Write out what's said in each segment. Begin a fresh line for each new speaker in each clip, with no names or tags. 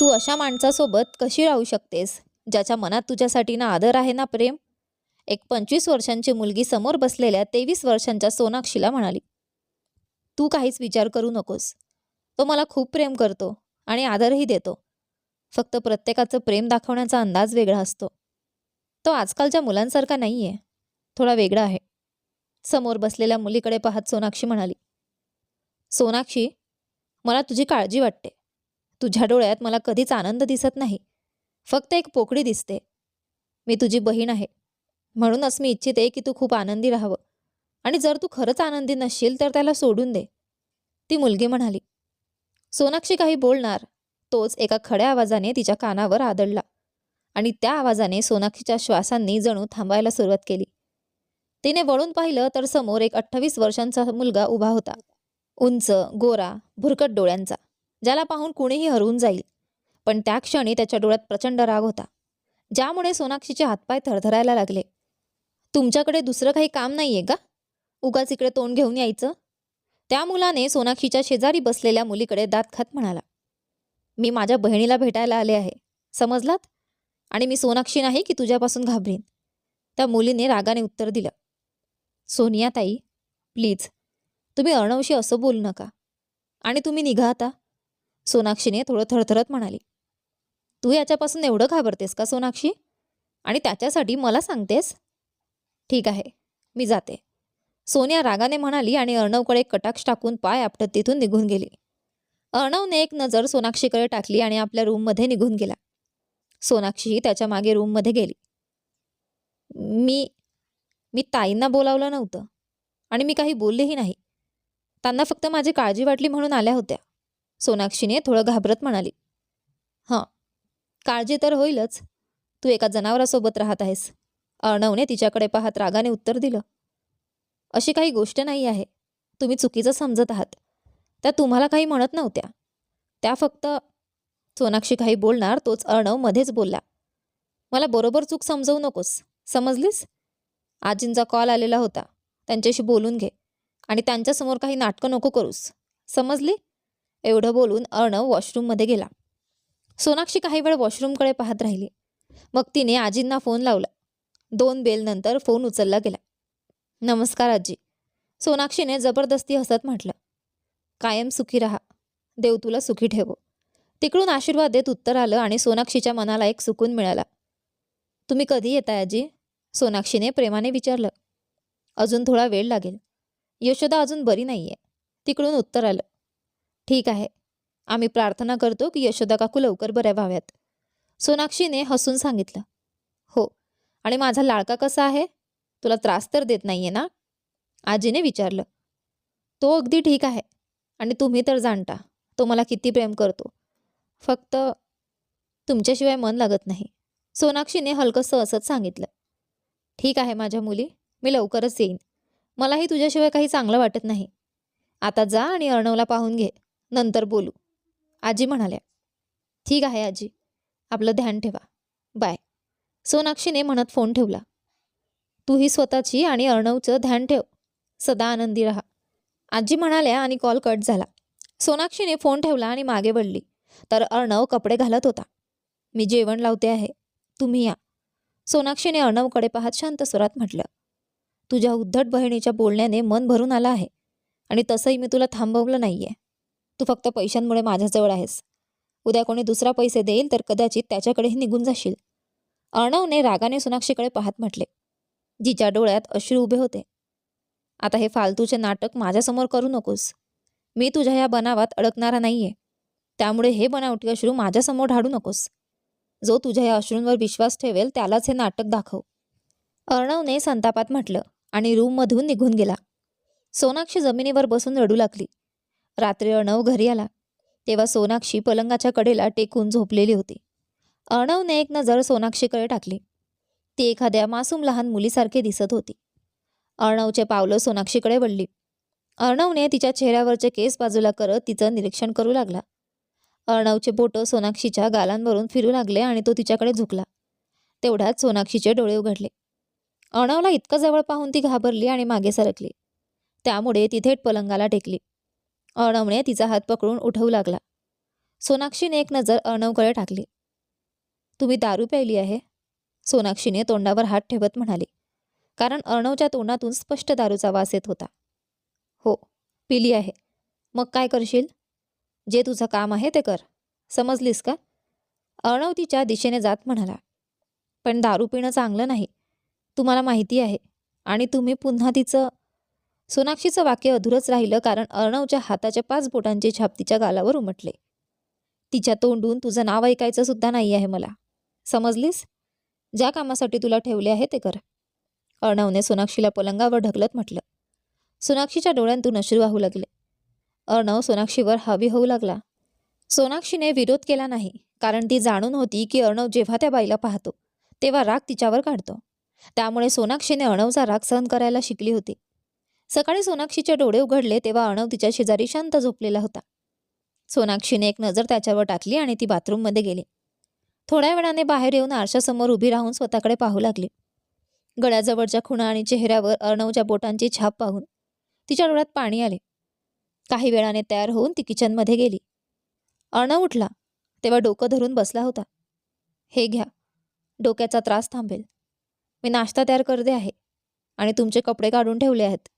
तू अशा माणसासोबत कशी राहू शकतेस ज्याच्या मनात तुझ्यासाठी ना आदर आहे ना प्रेम? एक पंचवीस वर्षांची मुलगी समोर बसलेल्या तेवीस वर्षांच्या सोनाक्षीला म्हणाली तू काहीच विचार करू नकोस. तो मला खूप प्रेम करतो आणि आदरही देतो. फक्त प्रत्येकाचं प्रेम दाखवण्याचा अंदाज वेगळा असतो. तो आजकालच्या मुलांसारखा नाही आहे थोडा वेगळा आहे. समोर बसलेल्या मुलीकडे पाहत सोनाक्षी म्हणाली सोनाक्षी मला तुझी काळजी वाटते. तुझ्या डोळ्यात मला कधीच आनंद दिसत नाही. फक्त एक पोकळी दिसते. मी तुझी बहीण आहे. म्हणूनच मी इच्छिते की तू खूप आनंदी राहावं. आणि जर तू खरंच आनंदी नसशील तर त्याला सोडून दे. ती मुलगी म्हणाली. सोनाक्षी काही बोलणार तोच एका खड्या आवाजाने तिच्या कानावर आदळला. आणि त्या आवाजाने सोनाक्षीच्या श्वासांनी जणू थांबायला सुरुवात केली. तिने वळून पाहिलं तर समोर एक अठ्ठावीस वर्षांचा मुलगा उभा होता. उंच गोरा भुरकट डोळ्यांचा. ज्याला पाहून कुणीही हरवून जाईल. पण त्या क्षणी त्याच्या डोळ्यात प्रचंड राग होता. ज्यामुळे सोनाक्षीचे हातपाय थरथरायला लागले. तुमच्याकडे दुसरं काही काम नाहीये का? उगाच इकडे तोंड घेऊन यायचं? त्या मुलाने सोनाक्षीच्या शेजारी बसलेल्या मुलीकडे दात खात म्हणाला. मी माझ्या बहिणीला भेटायला आले आहे. समजलात? आणि मी सोनाक्षी नाही की तुझ्यापासून घाबरीन. त्या मुलीने रागाने उत्तर दिलं. सोनिया ताई प्लीज तुम्ही अर्णवशी असं बोलू नका. आणि तुम्ही निघा आता. सोनाक्षीने थोडं थरथरत म्हणाली तू याच्यापासून एवढं घाबरतेस का सोनाक्षी? आणि त्याच्यासाठी मला सांगतेस? ठीक आहे मी जाते. सोनिया रागाने म्हणाली आणि अर्णवकडे कटाक्ष टाकून पाय आपटत तिथून निघून गेली. अर्णवने एक नजर सोनाक्षीकडे टाकली आणि आपल्या रूममध्ये निघून गेला. सोनाक्षीही त्याच्यामागे रूममध्ये गेली. मी मी ताईंना बोलावलं नव्हतं आणि मी काही बोललेही नाही. त्यांना फक्त माझी काळजी वाटली म्हणून आल्या होत्या. सोनाक्षीने थोडं घाबरत म्हणाली. हां काळजी तर होईलच. तू एका जनावरासोबत राहत आहेस. अर्णवने तिच्याकडे पाहत रागाने उत्तर दिलं. अशी काही गोष्ट नाही आहे. तुम्ही चुकीचं समजत आहात. त्या तुम्हाला काही म्हणत नव्हत्या. त्या फक्त सोनाक्षी काही बोलणार तोच अर्णव मध्येच बोलला. मला बरोबर चूक समजवू नकोस. समजलीस? आजींचा कॉल आलेला होता. त्यांच्याशी बोलून घे. आणि त्यांच्यासमोर काही नाटकं नको करूस. समजली? एवढं बोलून अर्णव वॉशरूममध्ये गेला. सोनाक्षी काही वेळ वॉशरूमकडे पाहत राहिली. मग तिने आजींना फोन लावला. दोन बेलनंतर फोन उचलला गेला. नमस्कार आजी. सोनाक्षीने जबरदस्ती हसत म्हटलं. कायम सुखी राहा. देव तुला सुखी ठेवो. तिकडून आशीर्वाद देत उत्तर आलं आणि सोनाक्षीच्या मनाला एक सुकून मिळाला. तुम्ही कधी येताय आजी? सोनाक्षीने प्रेमाने विचारलं. अजून थोडा वेळ लागेल. यशोदा अजून बरी नाही आहे तिकडून उत्तर आलं. ठीक आहे. आम्ही प्रार्थना करतो की यशोदा काकू लवकर बऱ्या व्हाव्यात. सोनाक्षीने हसून सांगितलं. हो. आणि माझा लाडका कसा आहे? तुला त्रास तर देत नाहीये ना? आजीने विचारलं. तो अगदी ठीक आहे. आणि तुम्ही तर जाणता. तो मला किती प्रेम करतो. फक्त तुमच्याशिवाय मन लागत नाही. सोनाक्षीने हलकंसं असंच सांगितलं. ठीक आहे माझ्या मुली. मी लवकरच येईन. मलाही तुझ्याशिवाय काही चांगलं वाटत नाही. आता जा आणि अर्णवला पाहून घे. नंतर बोलू. आजी म्हणाल्या ठीक आहे आजी आपलं ध्यान ठेवा. बाय. सोनाक्षीने म्हणत फोन ठेवला. तूही स्वतःची आणि अर्णवचं ध्यान ठेव. सदा आनंदी राहा. आजी म्हणाल्या आणि कॉल कट झाला. सोनाक्षीने फोन ठेवला आणि मागे वळली. तर अर्णव कपडे घालत होता. मी जेवण लावते आहे. तुम्ही या. सोनाक्षीने अर्णवकडे पाहत शांत स्वरात म्हटलं तुझ्या उद्धट बहिणीच्या बोलण्याने मन भरून आलं आहे आणि तसंही मी तुला थांबवलं नाहीये. तू फक्त पैशांमुळे माझ्याजवळ आहेस. उद्या कोणी दुसरा पैसे देईल तर कदाचित त्याच्याकडेही निघून जाशील. अर्णवने रागाने सोनाक्षीकडे पाहत म्हटले. जिच्या डोळ्यात अश्रू उभे होते. आता हे फालतूचे नाटक माझ्यासमोर करू नकोस. मी तुझ्या या बनावात अडकणारा नाहीये. त्यामुळे हे बनावटी अश्रू माझ्यासमोर ढाडू नकोस. जो तुझ्या या अश्रूंवर विश्वास ठेवेल त्यालाच हे नाटक दाखव. अर्णवने संतापात म्हटलं आणि रूममधून निघून गेला. सोनाक्षी जमिनीवर बसून रडू लागली. रात्री अणव घरी आला. तेव्हा सोनाक्षी पलंगाच्या कडेला टेकून झोपलेली होती. अर्णवने एक नजर सोनाक्षीकडे टाकली. ती एखाद्या मासूम लहान मुलीसारखी दिसत होती. अर्णवचे पावलं सोनाक्षीकडे वळली. अर्णवने तिच्या चेहऱ्यावरचे केस बाजूला करत तिचं निरीक्षण करू लागला. अर्णवचे बोटं सोनाक्षीच्या गालांवरून फिरू लागले आणि तो तिच्याकडे झुकला. तेवढ्यात सोनाक्षीचे डोळे उघडले. अर्णवला इतकं जवळ पाहून ती घाबरली आणि मागे सरकली. त्यामुळे ती थेट पलंगाला टेकली. अर्णवने तिचा हात पकडून उठवू लागला. सोनाक्षीने एक नजर अर्णवकडे टाकली. तुम्ही दारू प्यायली आहे? सोनाक्षीने तोंडावर हात ठेवत म्हणाली. कारण अर्णवच्या तोंडातून स्पष्ट दारूचा वास येत होता. हो पिली आहे. मग काय करशील? जे तुझं काम आहे ते कर. समजलीस का? अर्णव तिच्या दिशेने जात म्हणाला. पण दारू पिणं चांगलं नाही. तुम्हाला माहिती आहे आणि तुम्ही पुन्हा तिचं सोनाक्षीचं वाक्य अधुरच राहिलं कारण अर्णवच्या हाताच्या पाच बोटांचे छाप तिच्या गालावर उमटले. तिच्या तोंडून तुझं नाव ऐकायचं सुद्धा नाही आहे मला. समजलीस? ज्या कामासाठी तुला ठेवले आहे ते कर. अर्णवने सोनाक्षीला पलंगावर ढकलत म्हटलं. सोनाक्षीच्या डोळ्यांतून अश्रू वाहू लागले. अर्णव सोनाक्षीवर हवी होऊ लागला. सोनाक्षीने विरोध केला नाही कारण ती जाणून होती की अर्णव जेव्हा त्या बाईला पाहतो तेव्हा राग तिच्यावर काढतो. त्यामुळे सोनाक्षीने अर्णवचा राग सहन करायला शिकली होती. सकाळी सोनाक्षीचे डोळे उघडले तेव्हा अणव तिच्या शेजारी शांत झोपलेला होता. सोनाक्षीने एक नजर त्याच्यावर टाकली आणि ती बाथरूममध्ये गेली. थोड्या वेळाने बाहेर येऊन आरशासमोर उभी राहून स्वतःकडे पाहू लागली. गळ्याजवळच्या खुणा आणि चेहऱ्यावर अर्णवच्या बोटांची छाप पाहून तिच्या डोळ्यात पाणी आले. काही वेळाने तयार होऊन ती किचनमध्ये गेली. अर्णव उठला तेव्हा डोकं धरून बसला होता. हे घ्या डोक्याचा त्रास थांबेल. मी नाश्ता तयार करते आहे आणि तुमचे कपडे काढून ठेवले आहेत.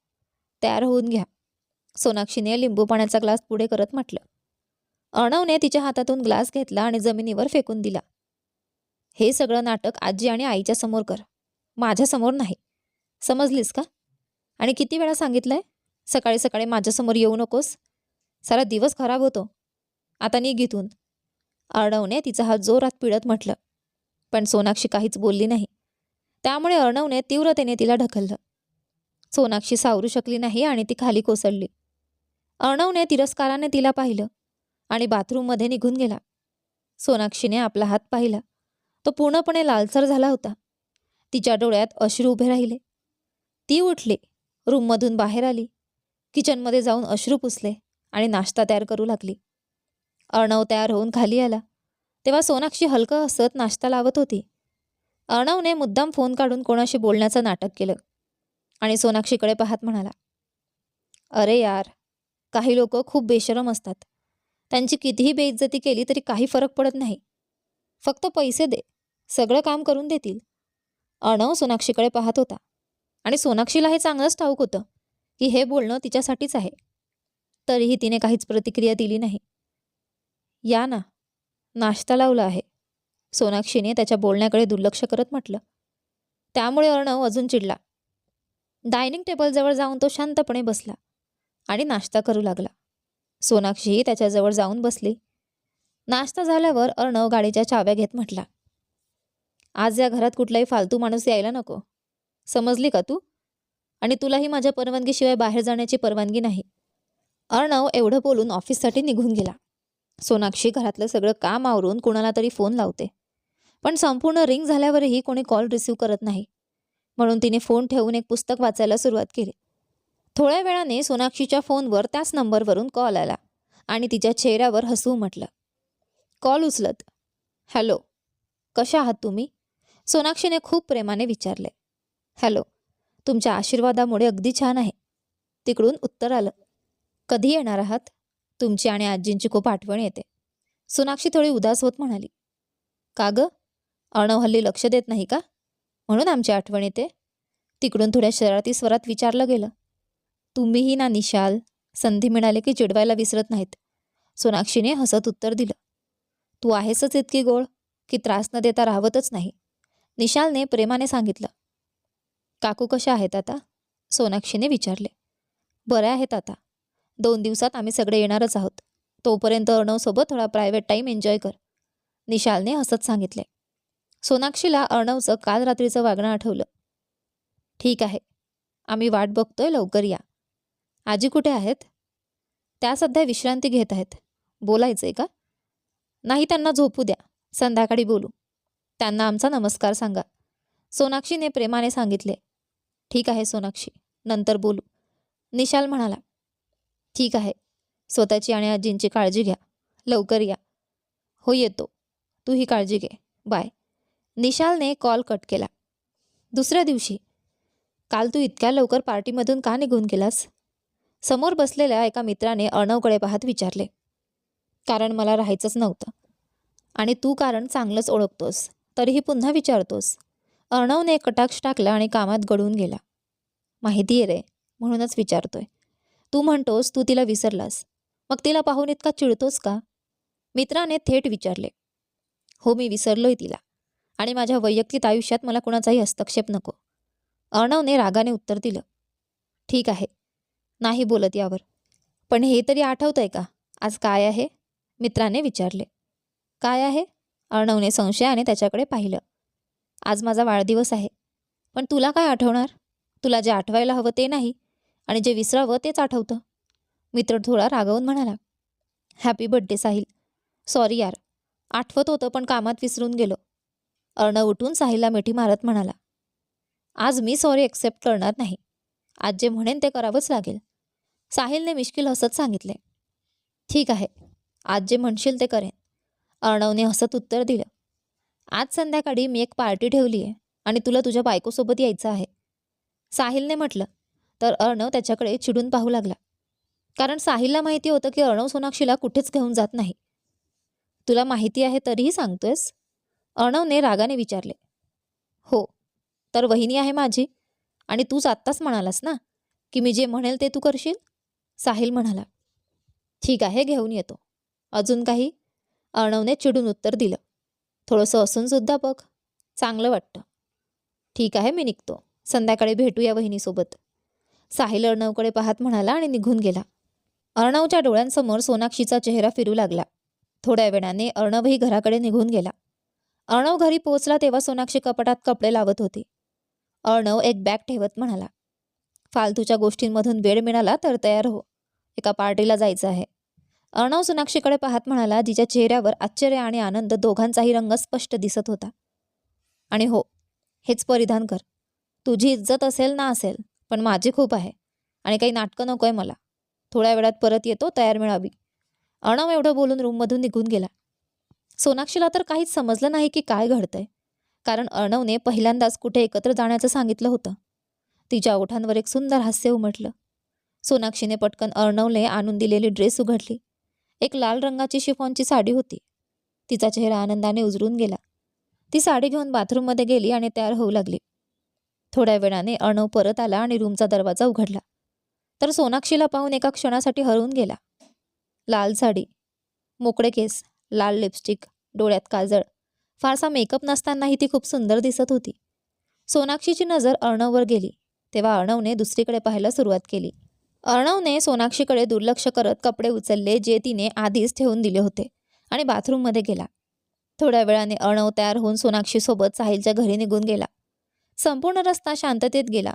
तयार होऊन घ्या. सोनाक्षीने लिंबू पाण्याचा ग्लास पुढे करत म्हटलं. अर्णवने तिच्या हातातून ग्लास घेतला आणि जमिनीवर फेकून दिला. हे सगळं नाटक आजी आणि आईच्या समोर कर. माझ्यासमोर नाही. समजलीस का? आणि किती वेळा सांगितलंय? सकाळी सकाळी माझ्यासमोर येऊ नकोस. सारा दिवस खराब होतो. आता नी इथून. अर्णवने तिचा हात जोरात पिळत म्हटलं. पण सोनाक्षी काहीच बोलली नाही. त्यामुळे अर्णवने तीव्रतेने तिला ढकललं. सोनाक्षी सावरू शकली नाही आणि ती खाली कोसळली. अर्णवने तिरस्काराने तिला पाहिलं आणि बाथरूममध्ये निघून गेला. सोनाक्षीने आपला हात पाहिला. तो पूर्णपणे लालसर झाला होता. तिच्या डोळ्यात अश्रू उभे राहिले. ती उठली रूममधून बाहेर आली. किचनमध्ये जाऊन अश्रू पुसले आणि नाश्ता तयार करू लागली. अर्णव तयार होऊन खाली आला. तेव्हा सोनाक्षी हलकं हसत नाश्ता लावत होती. अर्णवने मुद्दाम फोन काढून कोणाशी बोलण्याचं नाटक केलं. आणि सोनाक्षीकडे पाहत म्हणाला अरे यार काही लोक खूप बेशरम असतात. त्यांची कितीही बेइज्जती केली तरी काही फरक पडत नाही. फक्त पैसे दे सगळं काम करून देतील. अणव सोनाक्षीकडे पाहत होता. आणि सोनाक्षीला हे चांगलंच ठाऊक होतं की हे बोलणं तिच्यासाठीच आहे. तरीही तिने काहीच प्रतिक्रिया दिली नाही. या ना नाश्ता लावला आहे. सोनाक्षीने त्याच्या बोलण्याकडे दुर्लक्ष करत म्हटलं. त्यामुळे अर्णव अजून चिडला. डायनिंग टेबलजवळ जाऊन तो शांतपणे बसला आणि नाश्ता करू लागला. सोनाक्षीही त्याच्याजवळ जाऊन बसली. नाश्ता झाल्यावर अर्णव गाडीच्या चाव्या घेत म्हटला आज या घरात कुठलाही फालतू माणूस यायला नको. समजली का तू? आणि तुलाही माझ्या परवानगीशिवाय बाहेर जाण्याची परवानगी नाही. अर्णव एवढं बोलून ऑफिससाठी निघून गेला. सोनाक्षी घरातलं सगळं काम आवरून कुणाला तरी फोन लावते. पण संपूर्ण रिंग झाल्यावरही कोणी कॉल रिसीव्ह करत नाही. म्हणून तिने फोन ठेवून एक पुस्तक वाचायला सुरुवात केली. थोड्या वेळाने सोनाक्षीच्या फोनवर त्याच नंबरवरून कॉल आला आणि तिच्या चेहऱ्यावर हसू म्हटलं. कॉल उचलत. हॅलो कशा आहात तुम्ही? सोनाक्षीने खूप प्रेमाने विचारले. हॅलो तुमच्या आशीर्वादामुळे अगदी छान आहे. तिकडून उत्तर आलं. कधी येणार आहात? तुमची आणि आजींची खूप आठवण येते. सोनाक्षी थोडी उदास होत म्हणाली. का गं? अणव हल्ली लक्ष देत नाही का? म्हणून आमची आठवण येते. तिकडून थोड्या शरारती स्वरात विचारलं गेलं. तुम्हीही ना निशाल संधी मिळाली की चिडवायला विसरत नाहीत. सोनाक्षीने हसत उत्तर दिलं. तू आहेसच इतकी गोळ की त्रास न देता राहवतच नाही. निशालने प्रेमाने सांगितलं. काकू कशा आहेत आता? सोनाक्षीने विचारले. बऱ्या आहेत आता. दोन दिवसात आम्ही सगळे येणारच आहोत. तोपर्यंत अर्णवसोबत थोडा प्रायव्हेट टाईम एन्जॉय कर. निशालने हसत सांगितले. सोनाक्षीला अर्णवचं काल रात्रीचं वागणं आठवलं. ठीक आहे आम्ही वाट बघतोय लवकर या. आजी कुठे आहेत? त्या सध्या विश्रांती घेत आहेत. बोलायचंय का? नाही त्यांना झोपू द्या. संध्याकाळी बोलू. त्यांना आमचा नमस्कार सांगा. सोनाक्षीने प्रेमाने सांगितले. ठीक आहे सोनाक्षी. नंतर बोलू. निशाल म्हणाला. ठीक आहे स्वतःची आणि आजींची काळजी घ्या. लवकर या. हो येतो. तू ही काळजी घे. बाय. निशालने कॉल कट केला. दुसऱ्या दिवशी काल तू इतक्या लवकर पार्टीमधून का निघून गेलास? समोर बसलेल्या एका मित्राने अर्णवकडे पाहत विचारले. कारण मला राहायचंच नव्हतं. आणि तू कारण चांगलंच ओळखतोस तरीही पुन्हा विचारतोस. अर्णवने कटाक्ष टाकला आणि कामात गळून गेला. माहिती आहे रे म्हणूनच विचारतोय. तू म्हणतोस तू तिला विसरलास. मग तिला पाहून इतका चिडतोस का? मित्राने थेट विचारले. हो मी विसरलोय तिला. आणि माझ्या वैयक्तिक आयुष्यात मला कुणाचाही हस्तक्षेप नको. अर्णवने रागाने उत्तर दिलं. ठीक आहे. नाही बोलत यावर. पण हे तरी आठवतंय का? आज काय आहे? मित्राने विचारले. काय आहे? अर्णवने संशयाने त्याच्याकडे पाहिलं. आज माझा वाढदिवस आहे. पण तुला काय आठवणार? तुला जे आठवायला हवं ते नाही. आणि जे विसरावं तेच आठवतं. मित्र थोडा रागावून म्हणाला. Happy birthday Sahil. सॉरी यार. आठवत होतं पण कामात विसरून गेलो. अर्णव उठून साहिलला मिठी मारत म्हणाला आज मी सॉरी एक्सेप्ट करणार नाही. आज जे म्हणेन ते करावंच लागेल. साहिलने मिश्किल हसत सांगितले ठीक आहे आज जे म्हणशील ते करेन. अर्णवने हसत उत्तर दिलं आज संध्याकाळी मी एक पार्टी ठेवली आहे आणि तुला तुझ्या बायकोसोबत यायचं आहे. साहिलने म्हटलं तर अर्णव त्याच्याकडे चिडून पाहू लागला. कारण साहिलला माहिती होतं की अर्णव सोनाक्षीला कुठेच घेऊन जात नाही. तुला माहिती आहे तरीही सांगतोयस? अर्णवने रागाने विचारले हो तर वहिनी आहे माझी आणि तूच आत्ताच म्हणालास ना की मी जे म्हणेल ते तू करशील? साहिल म्हणाला ठीक आहे घेऊन येतो. अजून काही? अर्णवने चिडून उत्तर दिलं थोडंसं असूनसुद्धा बघ चांगलं वाटतं. ठीक आहे मी निघतो. संध्याकाळी भेटूया वहिनीसोबत. साहिल अर्णवकडे पाहत म्हणाला आणि निघून गेला. अर्णवच्या डोळ्यांसमोर सोनाक्षीचा चेहरा फिरू लागला. थोड्या वेळाने अर्णवही घराकडे निघून गेला. अर्णव घरी पोहोचला तेव्हा सोनाक्षी कपाटात कपडे लावत होती. अर्णव एक बॅग ठेवत म्हणाला फालतूच्या गोष्टींमधून वेळ मिळाला तर तयार हो. एका पार्टीला जायचं आहे. अर्णव सोनाक्षीकडे पाहत म्हणाला जिच्या चेहऱ्यावर आश्चर्य आणि आनंद दोघांचाही रंग स्पष्ट दिसत होता. आणि हो हेच परिधान कर. तुझी इज्जत असेल ना असेल पण माझी खूप आहे आणि काही नाटकं नको आहे मला. थोड्या वेळात परत येतो तयार मिळावी. अर्णव एवढं बोलून रूममधून निघून गेला. सोनाक्षीला तर काहीच समजलं नाही की काय घडतंय. कारण अर्णवने पहिल्यांदाच कुठे एकत्र जाण्याचं सांगितलं होतं. तिच्या ओठांवर एक सुंदर हास्य उमटलं. सोनाक्षीने पटकन अर्णवले आणून दिलेली ड्रेस उघडली. एक लाल रंगाची शिफॉनची साडी होती. तिचा चेहरा आनंदाने उजरून गेला. ती साडी घेऊन बाथरूममध्ये गेली आणि तयार होऊ लागली. थोड्या वेळाने अर्णव परत आला आणि रूमचा दरवाजा उघडला. तर सोनाक्षीला पाहून एका क्षणासाठी हरवून गेला. लाल साडी मोकळे केस लाल लिपस्टिक डोळ्यात काजळ. फारसा मेकअप नसतानाही ती खूप सुंदर दिसत होती. सोनाक्षीची नजर अर्णववर गेली. तेव्हा अर्णवने दुसरीकडे पाहायला सुरुवात केली. अर्णवने सोनाक्षीकडे दुर्लक्ष करत कपडे उचलले जे तिने आधीच ठेवून दिले होते आणि बाथरूममध्ये गेला. थोड्या वेळाने अर्णव तयार होऊन सोनाक्षीसोबत साहिलच्या घरी निघून गेला. संपूर्ण रस्ता शांततेत गेला.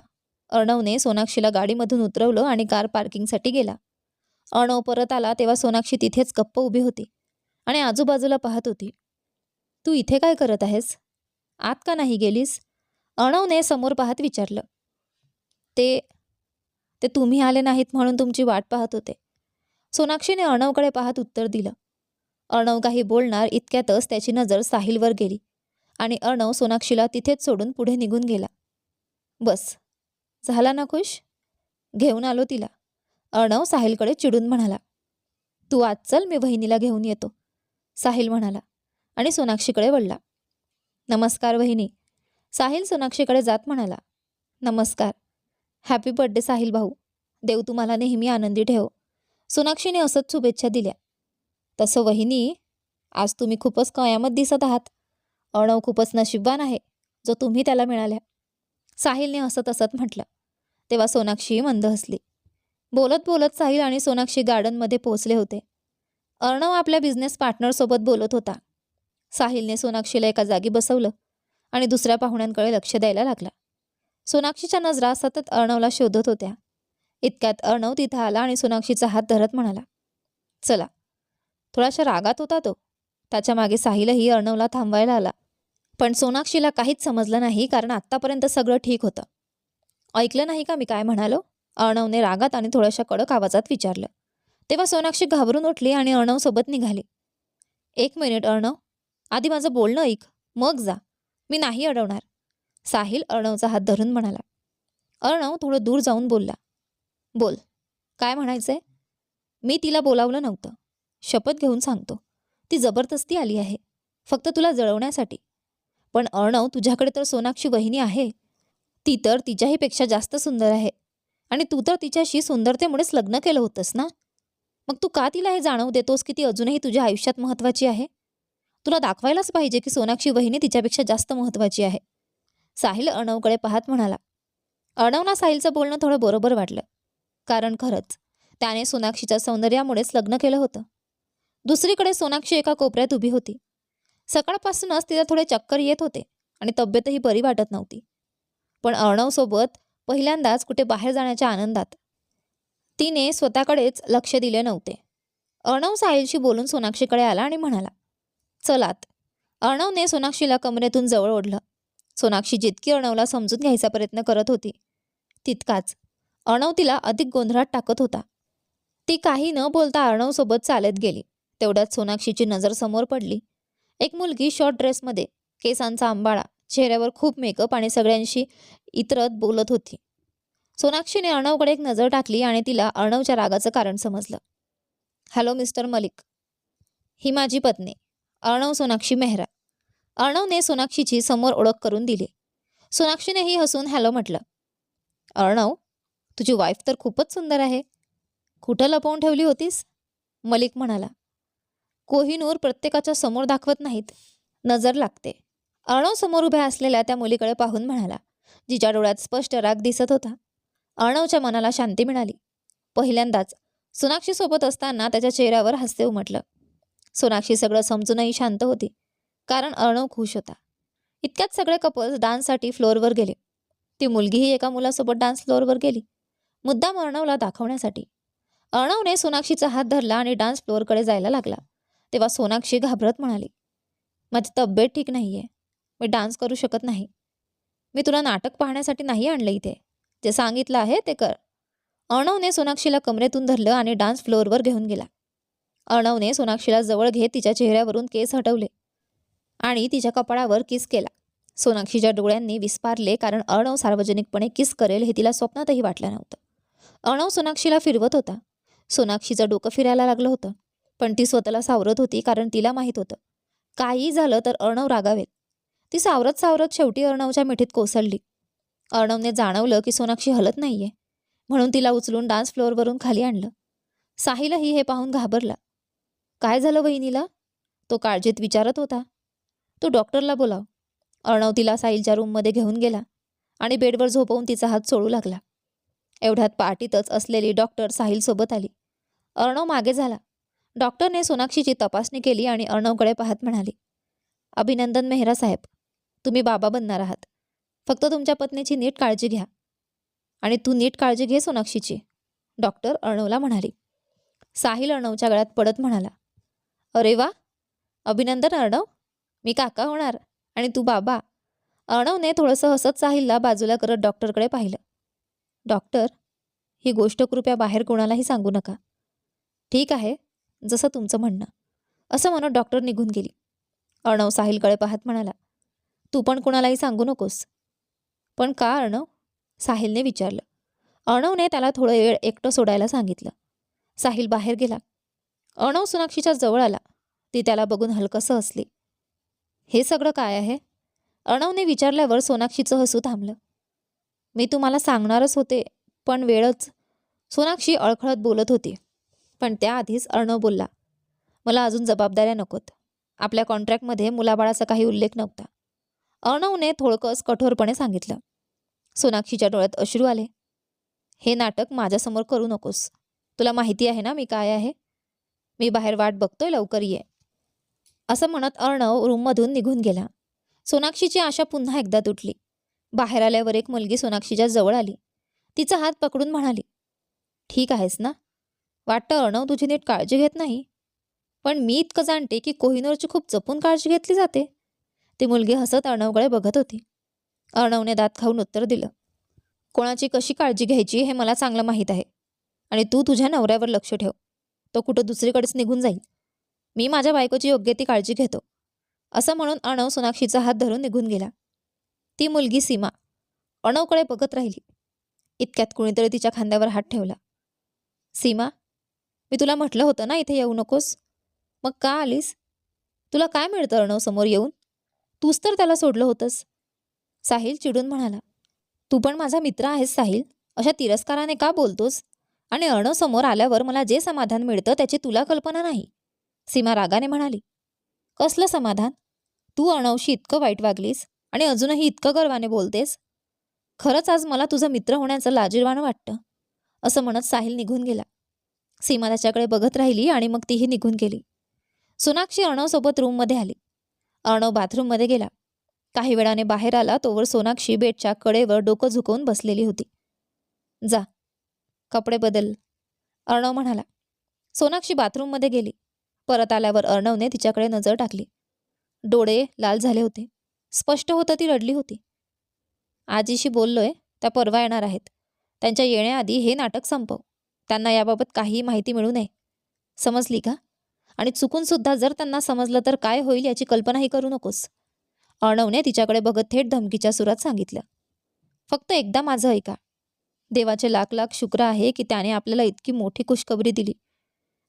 अर्णवने सोनाक्षीला गाडीमधून उतरवलं आणि कार पार्किंगसाठी गेला. अर्णव परत आला तेव्हा सोनाक्षी तिथेच गप्प उभी होती. आणि आजूबाजूला पाहत होती. तू इथे काय करत आहेस? आत का नाही गेलीस? अणवने समोर पाहत विचारलं. ते ते तुम्ही आले नाहीत म्हणून तुमची वाट पाहत होते. सोनाक्षीने अणवकडे पाहत उत्तर दिलं. अणव काही बोलणार इतक्यातच त्याची नजर साहिलवर गेली आणि अणव सोनाक्षीला तिथेच सोडून पुढे निघून गेला. बस झाला ना खुश? घेऊन आलो तिला. अणव साहिलकडे चिडून म्हणाला. तू आज चल मी वहिनीला घेऊन येतो. साहिल म्हणाला. आणि सोनाक्षीकडे वळला. नमस्कार वहिनी. साहिल सोनाक्षीकडे जात म्हणाला. नमस्कार. हॅपी बर्थडे साहिल भाऊ. देव तुम्हाला नेहमी आनंदी ठेव. सोनाक्षीने असंच शुभेच्छा दिल्या. तसं वहिनी आज तुम्ही खूपच कयामत दिसत आहात. अर्णव खूपच नशीबवान आहे जो तुम्ही त्याला मिळाल्या. साहिलने हसत हसत म्हटलं. तेव्हा सोनाक्षी मंद हसली. बोलत बोलत साहिल आणि सोनाक्षी गार्डनमध्ये पोहोचले होते. अर्णव आपल्या बिझनेस पार्टनरसोबत बोलत होता. साहिलने सोनाक्षीला एका जागी बसवलं आणि दुसऱ्या पाहुण्यांकडे लक्ष द्यायला लागला. सोनाक्षीच्या नजरा सतत अर्णवला शोधत होत्या. इतक्यात अर्णव तिथं आला आणि सोनाक्षीचा हात धरत म्हणाला चला. थोडाशा रागात होता तो. त्याच्यामागे साहिलही अर्णवला थांबवायला आला. पण सोनाक्षीला काहीच समजलं नाही कारण आत्तापर्यंत सगळं ठीक होतं. ऐकलं नाही का मी काय म्हणालो? अर्णवने रागात आणि थोड्याशा कडक आवाजात विचारलं. तेव्हा सोनाक्षी घाबरून उठली आणि अर्णवसोबत निघाली. एक मिनिट अर्णव. आधी माझं बोलणं ऐक. मग जा. मी नाही अडवणार. साहिल अर्णवचा हात धरून म्हणाला. अर्णव थोडं दूर जाऊन बोलला. बोल. काय म्हणायचंय? मी तिला बोलावलं नव्हतं. शपथ घेऊन सांगतो. ती जबरदस्ती आली आहे. फक्त तुला जळवण्यासाठी. पण अर्णव तुझ्याकडे तर सोनाक्षी वहिनी आहे. ती तर तिच्याहीपेक्षा जास्त सुंदर आहे. आणि तू तर तिच्याशी सुंदरतेमुळेच लग्न केलं होतंस ना? मग तू का तिला हे जाणवू देतोस की ती अजूनही तुझ्या आयुष्यात महत्त्वाची आहे? तुला दाखवायलाच पाहिजे की सोनाक्षी वहिनी तिच्यापेक्षा जास्त महत्त्वाची आहे. साहिल अणवकडे पाहत म्हणाला अणवना साहिलचं बोलणं थोडं बरोबर वाटलं. कारण खरंच त्याने सोनाक्षीच्या सौंदर्यामुळेच लग्न केलं होतं. दुसरीकडे सोनाक्षी एका कोपऱ्यात उभी होती. सकाळपासूनच तिला थोडे चक्कर येत होते आणि तब्येतही बरी वाटत नव्हती. पण अर्णवसोबत पहिल्यांदाच कुठे बाहेर जाण्याच्या आनंदात तिने स्वतःकडेच लक्ष दिले नव्हते. अर्णव साहिलशी बोलून सोनाक्षीकडे आला आणि म्हणाला चलात. अर्णवने सोनाक्षीला कमरेतून जवळ ओढलं. सोनाक्षी जितकी अर्णवला समजून घ्यायचा प्रयत्न करत होती तितकाच. अर्णव तिला अधिक गोंधळात टाकत होता. ती काही न बोलता अर्णवसोबत चालत गेली. तेवढ्यात सोनाक्षीची नजर समोर पडली. एक मुलगी शॉर्ट ड्रेसमध्ये केसांचा आंबाळा चेहऱ्यावर खूप मेकअप आणि सगळ्यांशी इतरत बोलत होती. सोनाक्षीने अर्णवकडे एक नजर टाकली आणि तिला अर्णवच्या रागाचं कारण समजलं. Hello mister Malik. ही माझी पत्नी अर्णव सोनाक्षी मेहरा. अर्णवने सोनाक्षीची समोर ओळख करून दिली. सोनाक्षीनेही हसून हॅलो म्हटलं. अर्णव तुझी वाईफ तर खूपच सुंदर आहे. कुठं लपवून ठेवली होतीस? मलिक म्हणाला. कोहिनूर प्रत्येकाच्या समोर दाखवत नाहीत. नजर लागते. अर्णव समोर उभ्या असलेल्या त्या मुलीकडे पाहून म्हणाला जिच्या डोळ्यात स्पष्ट राग दिसत होता. अर्णवच्या मनाला शांती मिळाली. पहिल्यांदाच सोनाक्षीसोबत असताना त्याच्या चेहऱ्यावर हास्य उमटलं. सोनाक्षी सगळं समजूनही शांत होती कारण अर्णव खुश होता. इतक्यात सगळे कपल्स डान्ससाठी फ्लोअरवर गेले. ती मुलगीही एका मुलासोबत डान्स फ्लोअरवर गेली. मुद्दाम अर्णवला दाखवण्यासाठी. अर्णवने सोनाक्षीचा हात धरला आणि डान्स फ्लोअरकडे जायला लागला. तेव्हा सोनाक्षी घाबरत म्हणाली माझी तब्येत ठीक नाही आहे मी डान्स करू शकत नाही. मी तुला नाटक पाहण्यासाठी नाही आणलं इथे. जे सांगितलं आहे ते कर. अर्णवने सोनाक्षीला कमरेतून धरलं आणि डान्स फ्लोअरवर घेऊन गेला. अर्णवने सोनाक्षीला जवळ घेत तिच्या चेहऱ्यावरून केस हटवले आणि तिच्या कपाळावर किस केला. सोनाक्षीच्या डोळ्यांनी विस्पारले कारण अर्णव सार्वजनिकपणे किस करेल हे तिला स्वप्नातही वाटलं नव्हतं. अर्णव सोनाक्षीला फिरवत होता. सोनाक्षीचं डोकं फिरायला लागलं होतं पण ती स्वतःला सावरत होती कारण तिला माहीत होतं. काही झालं तर अर्णव रागावेल. ती सावरत सावरत शेवटी अर्णवच्या मिठीत कोसळली. अर्णवने जाणवलं की सोनाक्षी हलत नाहीये. म्हणून तिला उचलून डान्स फ्लोअरवरून खाली आणलं. साहिलही हे पाहून घाबरला. काय झालं वहिनीला? तो काळजीत विचारत होता. तो डॉक्टरला बोलाव. अर्णव तिला साहिलच्या रूममध्ये घेऊन गेला आणि बेडवर झोपवून तिचा हात सोडू लागला. एवढ्यात पार्टीतच असलेली डॉक्टर साहिलसोबत आली. अर्णव मागे झाला. डॉक्टरने सोनाक्षीची तपासणी केली आणि अर्णवकडे पाहत म्हणाली अभिनंदन मेहरा साहेब तुम्ही बाबा बनणार आहात. फक्त तुमच्या पत्नीची नीट काळजी घ्या. आणि तू नीट काळजी घे सोनाक्षीची. डॉक्टर अर्णवला म्हणाली. साहिल अर्णवच्या गळ्यात पडत म्हणाला. अरे वा! अभिनंदन अर्णव. मी काका होणार आणि तू बाबा. अर्णवने थोडंसं हसत साहिलला बाजूला करत डॉक्टरकडे पाहिलं. डॉक्टर ही गोष्ट कृपया बाहेर कोणालाही सांगू नका. ठीक आहे जसं तुमचं म्हणणं. असं म्हणत डॉक्टर निघून गेली. अर्णव साहिलकडे पाहत म्हणाला. तू पण कुणालाही सांगू नकोस. पण का अर्णव? साहिलने विचारलं. अर्णवने त्याला थोडं वेळ एकटं सोडायला सांगितलं. साहिल बाहेर गेला. अर्णव सोनाक्षीच्या जवळ आला. ती त्याला बघून हलकंसं हसली. हे सगळं काय आहे? अर्णवने विचारल्यावर सोनाक्षीचं हसू थांबलं. मी तुम्हाला सांगणारच होते पण वेळच. सोनाक्षी अळखळत बोलत होती. पण त्याआधीच अर्णव बोलला. मला अजून जबाबदाऱ्या नकोत. आपल्या कॉन्ट्रॅक्टमध्ये मुलाबाळाचा काही उल्लेख नव्हता. अर्णवने थोडकंच कठोरपणे सांगितलं. सोनाक्षीच्या डोळ्यात अश्रू आले. हे नाटक माझ्यासमोर करू नकोस. तुला माहिती आहे ना मी काय आहे? मी बाहेर वाट बघतोय लवकर ये. असं म्हणत अर्णव रूममधून निघून गेला. सोनाक्षीची आशा पुन्हा एकदा तुटली. बाहेर आल्यावर एक मुलगी सोनाक्षीच्या जवळ आली. तिचा हात पकडून म्हणाली ठीक आहेस ना? वाटतं अर्णव तुझी नीट काळजी घेत नाही. पण मी इतकं जाणते की कोहिनूरची खूप जपून काळजी घेतली जाते. ती मुलगी हसत अर्णवकडे बघत होती. अर्णवने दात खाऊन उत्तर दिलं. कोणाची कशी काळजी घ्यायची हे मला चांगलं माहीत आहे. आणि तू तुझ्या नवऱ्यावर लक्ष ठेव. तो कुठं दुसरीकडेच निघून जाईल. मी माझ्या बायकोची योग्य ती काळजी घेतो. असं म्हणून अणव सोनाक्षीचा हात धरून निघून गेला. ती मुलगी सीमा. अणवकडे बघत राहिली. इतक्यात कुणीतरी तिच्या खांद्यावर हात ठेवला. सीमा मी तुला म्हटलं होतं ना इथे येऊ नकोस? मग का आलीस? तुला काय मिळतं अणव समोर येऊन? तूच तर त्याला सोडलं होतंस. साहिल चिडून म्हणाला तू पण माझा मित्र आहेस साहिल? अशा तिरस्काराने का बोलतोस? आणि अण समोर आल्यावर मला जे समाधान मिळतं त्याची तुला कल्पना नाही. सीमा रागाने म्हणाली कसलं समाधान? तू अणवशी इतकं वाईट वागलीस आणि अजूनही इतकं गर्वाने बोलतेस? खरंच आज मला तुझं मित्र होण्याचं लाजीरवाणं वाटतं. असं म्हणत साहिल निघून गेला. सीमा त्याच्याकडे बघत राहिली आणि मग तीही निघून गेली. सोनाक्षी अर्णवसोबत रूममध्ये आली. अर्णव बाथरूममध्ये गेला. काही वेळाने बाहेर आला तोवर सोनाक्षी बेडच्या कडेवर डोकं झुकवून बसलेली होती. जा कपडे बदल अर्णव म्हणाला. सोनाक्षी बाथरूममध्ये गेली. परत आल्यावर अर्णवने तिच्याकडे नजर टाकली. डोळे लाल झाले होते. स्पष्ट होतं ती रडली होती. आजीशी बोललोय त्या परवा येणार आहेत. त्यांच्या येण्याआधी हे नाटक संपव. त्यांना याबाबत काहीही माहिती मिळू नये. समजली का? आणि चुकूनसुद्धा जर त्यांना समजलं तर काय होईल याची कल्पनाही करू नकोस. अर्णवने तिच्याकडे बघत थेट धमकीच्या सुरात सांगितलं. फक्त एकदा माझं ऐका. देवाचे लाख लाख शुक्र आहे की त्याने आपल्याला इतकी मोठी खुशखबरी दिली.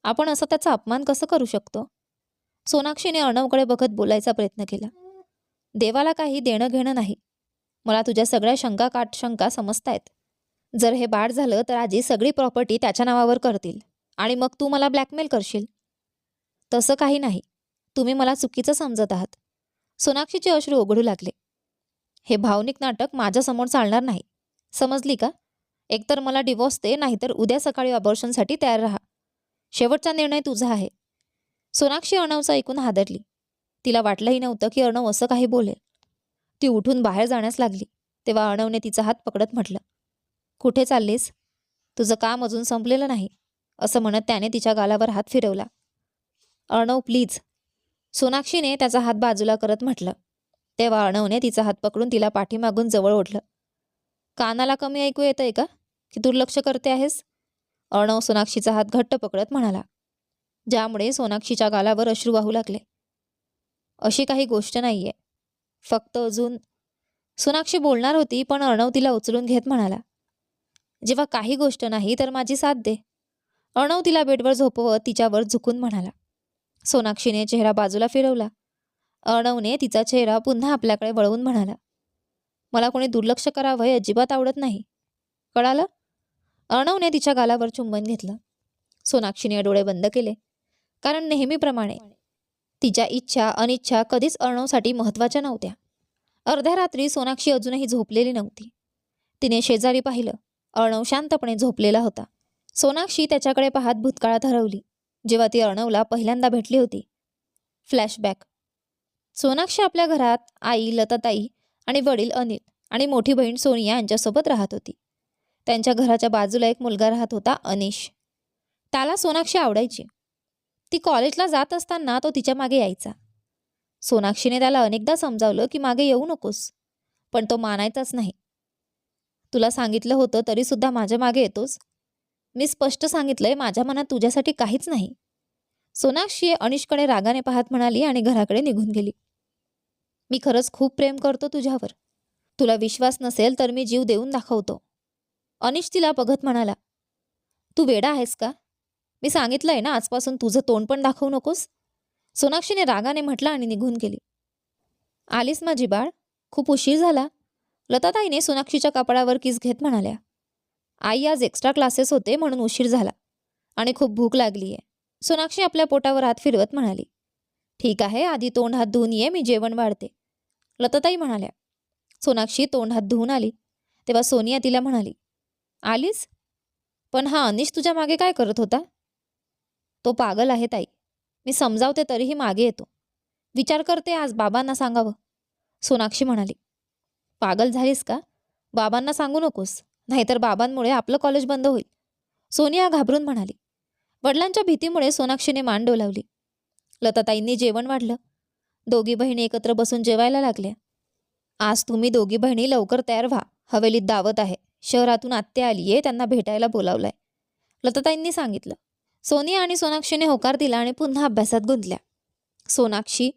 आपण असं त्याचा अपमान कसं करू शकतो? सोनाक्षीने अर्णवकडे बघत बोलायचा प्रयत्न केला. देवाला काही देणं घेणं नाही. मला तुझ्या सगळ्या शंका काट शंका समजतायत. जर हे बाळ झालं तर आजी सगळी प्रॉपर्टी त्याच्या नावावर करतील आणि मग तू मला ब्लॅकमेल करशील. तसं काही नाही. तुम्ही मला चुकीचं समजत आहात. सोनाक्षीचे अश्रू ओघडू लागले. हे भावनिक नाटक माझ्यासमोर चालणार नाही. समजली का? एकतर मला डिवोर्स दे नाहीतर उद्या सकाळी अबॉर्शनसाठी तयार राहा. शेवटचा निर्णय तुझा आहे. सोनाक्षी अर्णवचा ऐकून हादरली. तिला वाटलंही नव्हतं की अर्णव असं काही बोलेल. ती उठून बाहेर जाण्यास लागली तेव्हा अर्णवने तिचा हात पकडत म्हटलं कुठे चाललीस? तुझं काम अजून संपलेलं नाही असं म्हणत त्याने तिच्या गालावर हात फिरवला. अर्णव प्लीज सोनाक्षीने त्याचा हात बाजूला करत म्हटलं. तेव्हा अर्णवने तिचा हात पकडून तिला पाठीमागून जवळ ओढलं. कानाला कमी ऐकू येतंय का? की दुर्लक्ष करते आहेस? अर्णव सोनाक्षीचा हात घट्ट पकडत म्हणाला. ज्यामुळे सोनाक्षीच्या गालावर अश्रू वाहू लागले. अशी काही गोष्ट नाहीये. फक्त अजून सोनाक्षी बोलणार होती पण अर्णव तिला उचलून घेत म्हणाला. जेव्हा काही गोष्ट नाही तर माझी साथ दे. अर्णव तिला बेडवर झोपवत तिच्यावर झुकून म्हणाला. सोनाक्षीने चेहरा बाजूला फिरवला. अर्णवने तिचा चेहरा पुन्हा आपल्याकडे वळवून म्हणाला मला कोणी दुर्लक्ष करावं हे अजिबात आवडत नाही. कळालं? अर्णवने तिच्या गालावर चुंबन घेतलं. सोनाक्षीने डोळे बंद केले. कारण नेहमीप्रमाणे तिच्या इच्छा अनिच्छा कधीच अर्णवसाठी महत्त्वाच्या नव्हत्या. अर्ध्या रात्री सोनाक्षी अजूनही झोपलेली नव्हती. तिने शेजारी पाहिलं. अर्णव शांतपणे झोपलेला होता. सोनाक्षी त्याच्याकडे पाहत भूतकाळात हरवली. जेव्हा ती अर्णवला पहिल्यांदा भेटली होती. फ्लॅशबॅक सोनाक्षी आपल्या घरात आई लताताई आणि वडील अनिल आणि मोठी बहीण सोनिया यांच्यासोबत राहत होती. त्यांच्या घराच्या बाजूला एक मुलगा राहत होता अनिश. त्याला सोनाक्षी आवडायची. ती कॉलेजला जात असताना तो तिच्यामागे यायचा. सोनाक्षीने त्याला अनेकदा समजावलं की मागे येऊ नकोस पण तो मानायचाच नाही. तुला सांगितलं होतं तरीसुद्धा माझ्या मागे येतोस? मी स्पष्ट सांगितलंय माझ्या मनात तुझ्यासाठी काहीच नाही. सोनाक्षी अनिशकडे रागाने पाहत म्हणाली आणि घराकडे निघून गेली. मी खरंच खूप प्रेम करतो तुझ्यावर. तुला विश्वास नसेल तर मी जीव देऊन दाखवतो. अनिश तिला बघत म्हणाला तू वेडा आहेस का? मी सांगितलंय ना आजपासून तुझं तोंड पण दाखवू नकोस. सोनाक्षीने रागाने म्हटलं आणि निघून गेली. आलीस माझी बाळ? खूप उशीर झाला. लताताईने सोनाक्षीच्या कापडावर किस घेत म्हणाल्या आई आज एक्स्ट्रा क्लासेस होते म्हणून उशीर झाला. आणि खूप भूक लागली आहे सोनाक्षी आपल्या पोटावर हात फिरवत म्हणाली ठीक आहे आधी तोंड हात धुवून ये मी जेवण वाढते. लताताई म्हणाल्या. सोनाक्षी तोंड हात धुवून आली. तेव्हा सोनिया तिला म्हणाली आलीस? पण हा अनिश तुझ्या मागे काय करत होता? तो पागल आहे ताई. मी समजावते तरीही मागे येतो. विचार करते आज बाबांना सांगावं. सोनाक्षी म्हणाली पागल झालीस का? बाबांना सांगू नकोस. नाहीतर बाबांमुळे आपलं कॉलेज बंद होईल. सोनिया घाबरून म्हणाली. वडिलांच्या भीतीमुळे सोनाक्षीने मान डोलावली. लताताईंनी जेवण वाढलं. दोघी बहिणी एकत्र बसून जेवायला लागल्या. आज तुम्ही दोघी बहिणी लवकर तयार व्हा. हवेलीत दावत आहे. शहरातून आत्या आलीये त्यांना भेटायला बोलावलंय. लताताईंनी सांगितलं. सोनिया आणि सोनाक्षीने होकार दिला आणि पुन्हा अभ्यासात गुंतल्या. सोनाक्षी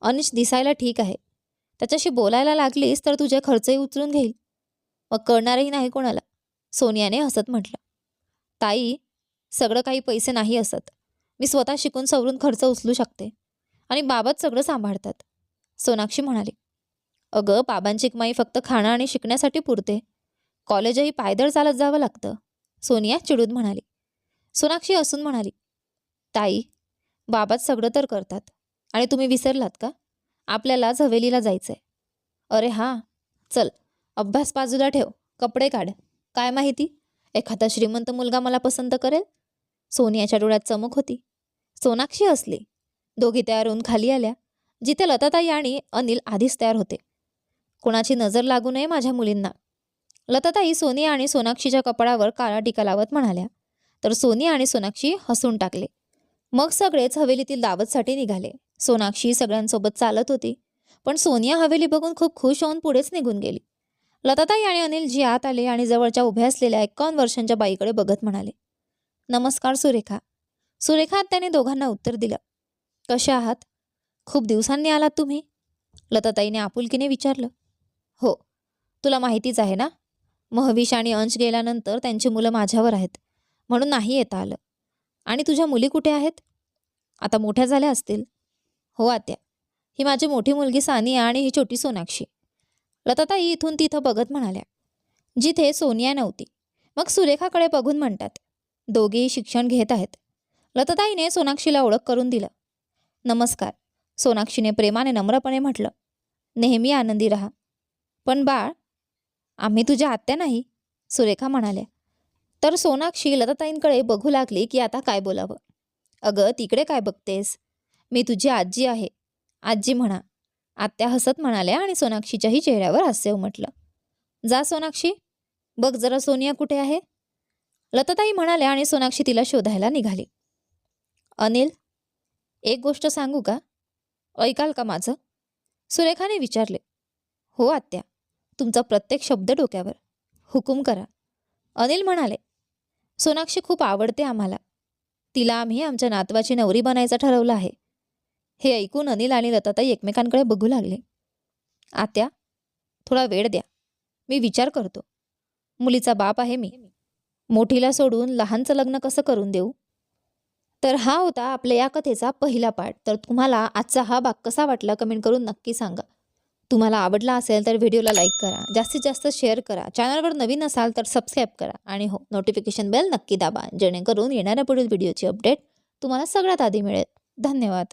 अनिश दिसायला ठीक आहे. त्याच्याशी बोलायला लागलीस तर तुझे खर्चही उचलून घेईल. मग कळणारही नाही कोणाला. सोनियाने हसत म्हटलं. ताई सगळं काही पैसे नाही असत. मी स्वतः शिकून सवरून खर्च उचलू शकते. आणि बाबाच सगळं सांभाळतात. सोनाक्षी म्हणाली. अगं बाबांची कमाई फक्त खाणं आणि शिकण्यासाठी पुरते. कॉलेजही पायदळ चालत जावं लागतं. सोनिया चिडून म्हणाली. सोनाक्षी असून म्हणाली. ताई बाबाच सगळं तर करतात. आणि तुम्ही विसरलात का? आपल्यालाच हवेलीला जायचं आहे अरे हां. चल अभ्यास बाजूला ठेव कपडे काढ. काय माहिती? एखादा श्रीमंत मुलगा मला पसंत करेल? सोनियाच्या डोळ्यात चमक होती. सोनाक्षी असली. दोघी तयार होऊन खाली आल्या जिथे लताताई आणि अनिल आधीच तयार होते. कोणाची नजर लागू नये माझ्या मुलींना. लताताई सोनिया आणि सोनाक्षीच्या कपाळावर काळा टीका लावत म्हणाल्या. तर सोनिया आणि सोनाक्षी हसून टाकले. मग सगळेच हवेलीतील दावतसाठी निघाले. सोनाक्षी सगळ्यांसोबत चालत होती. पण सोनिया हवेली बघून खूप खुश होऊन पुढेच निघून गेली. लताताई आणि अनिल जी आत आले आणि जवळच्या उभ्या असलेल्या एकावन्न वर्षांच्या बाईकडे बघत म्हणाले नमस्कार सुरेखा. सुरेखा त्याने दोघांना उत्तर दिलं कसे आहात? खूप दिवसांनी आलात तुम्ही. लताताईने आपुलकीने विचारलं हो तुला माहितीच आहे ना महविश आणि अंश गेल्यानंतर त्यांची मुलं माझ्यावर आहेत म्हणून नाही येता आलं. आणि तुझ्या मुली कुठे आहेत? आता मोठ्या झाल्या असतील. हो आत्या. ही माझी मोठी मुलगी सानिया आणि ही छोटी सोनाक्षी. लताताई इथून तिथं बघत म्हणाल्या जिथे सोनिया नव्हती. मग सुरेखाकडे बघून म्हणतात दोघेही शिक्षण घेत आहेत. लताताईने सोनाक्षीला ओळख करून दिलं. नमस्कार सोनाक्षीने प्रेमाने नम्रपणे म्हटलं नेहमी आनंदी राहा. पण बाळ आम्ही तुझ्या आत्या नाही सुरेखा म्हणाल्या. तर सोनाक्षी लताताईंकडे बघू लागली की आता काय बोलावं. अगं तिकडे काय बघतेस? मी तुझी आजी आहे. आजी म्हणा आत्या हसत म्हणाल्या आणि सोनाक्षीच्याही चेहऱ्यावर हास्य उमटलं. जा सोनाक्षी बघ जरा सोनिया कुठे आहे. लताताई म्हणाल्या आणि सोनाक्षी तिला शोधायला निघाली. अनिल एक गोष्ट सांगू का? ऐकाल का माझं? सुरेखाने विचारले. हो आत्या तुमचा प्रत्येक शब्द डोक्यावर. हुकूम करा. अनिल म्हणाले. सोनाक्षी खूप आवडते आम्हाला. तिला आम्ही आमच्या नातवाची नवरी बनायचं ठरवलं आहे. हे ऐकून अनिल आणि लताताई एकमेकांकडे बघू लागले. आत्या थोडा वेळ द्या. मी विचार करतो. मुलीचा बाप आहे मी. मोठीला सोडून लहानचं लग्न कसं करून देऊ? तर हा होता आपल्या या कथेचा पहिला पार्ट तर तुम्हाला आजचा हा भाग कसा वाटला कमेंट करून नक्की सांगा. तुम्हाला आवडला असेल तर व्हिडिओला लाईक करा. जास्तीत जास्त शेअर करा. चॅनलवर नवीन असाल तर सबस्क्राईब करा. आणि हो नोटिफिकेशन बेल नक्की दाबा. जेणेकरून येणाऱ्या पुढील व्हिडिओची अपडेट तुम्हाला सगळ्यात आधी मिळेल. धन्यवाद.